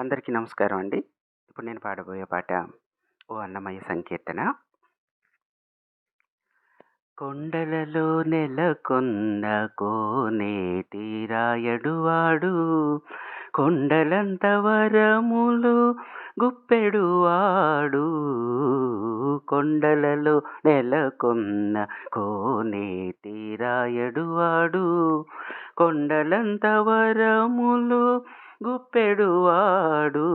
అందరికీ నమస్కారం అండి. ఇప్పుడు నేను పాడబోయే పాట ఓ అన్నమయ్య సంకీర్తన. కొండలలో నెలకొన్న కోనేటి రాయడువాడు కొండలంత వరములు గుప్పెడువాడు కొండలలో నెలకొన్న కోనేటి రాయడువాడు కొండలంత వరములు గుప్పెడువాడు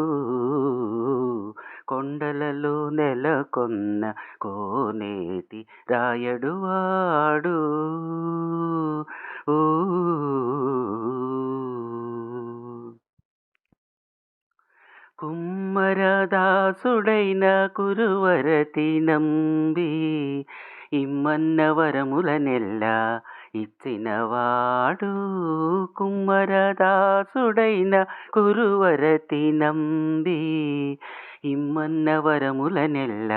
కొండలలో నెలకొన్న కోనేటి రాయడువాడు. కుమ్మరదాసుడైన కురువరతి నంబి ఇమ్మన్న వరముల నెల్ల ఇచ్చినవాడు కుమ్మరదాసుడైన కురువరతి నంబి. ఇమ్మన్న వరముల నెల్ల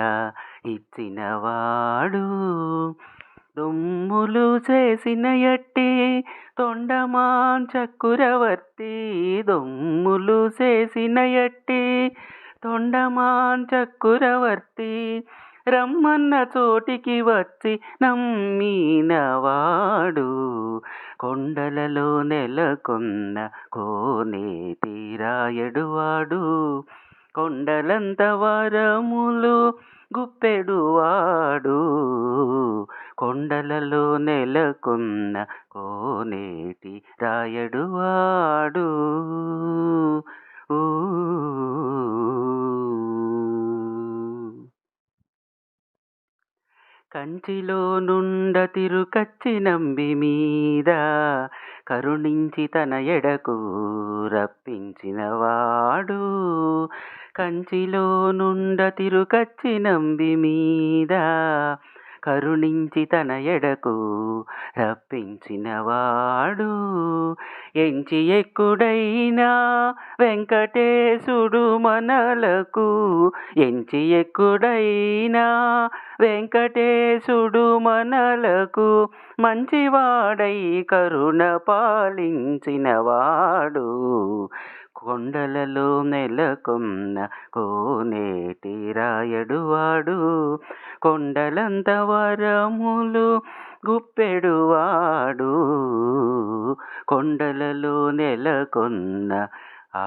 ఇచ్చినవాడు దొమ్ములు చేసిన ఎట్టి తొండమాన్ చక్కురవర్తి. దొమ్ములు చేసిన ఎట్టి తొండమాన్ చక్కురవర్తి. రమ్మన్న చోటికి వచ్చి నమ్మినవాడు కొండలలో నెలకొన్న కోనేటి రాయడువాడు కొండలంత వరములు గుప్పెడువాడు కొండలలో నెలకొన్న కోనేటి రాయడువాడు కంచిలో నుండ తిరుకచ్చి నంబి మీద కరుణించి తన ఎడకు రప్పించినవాడు. కంచిలో నుండ తిరుకచ్చి నంబి మీద కరుణించి తన ఎడకు రప్పించినవాడు. ఎంచి ఎక్కుడైనా వెంకటేశుడు మనలకు ఎంచి ఎక్కుడైనా వెంకటేశుడు మనలకు మంచివాడై కరుణ పాలించినవాడు. కొండలలో నెలకొన్న కోనేటి రాయడువాడు కొండలంత వరములు గుప్పెడువాడు. కొండలలో నెలకొన్న ఆ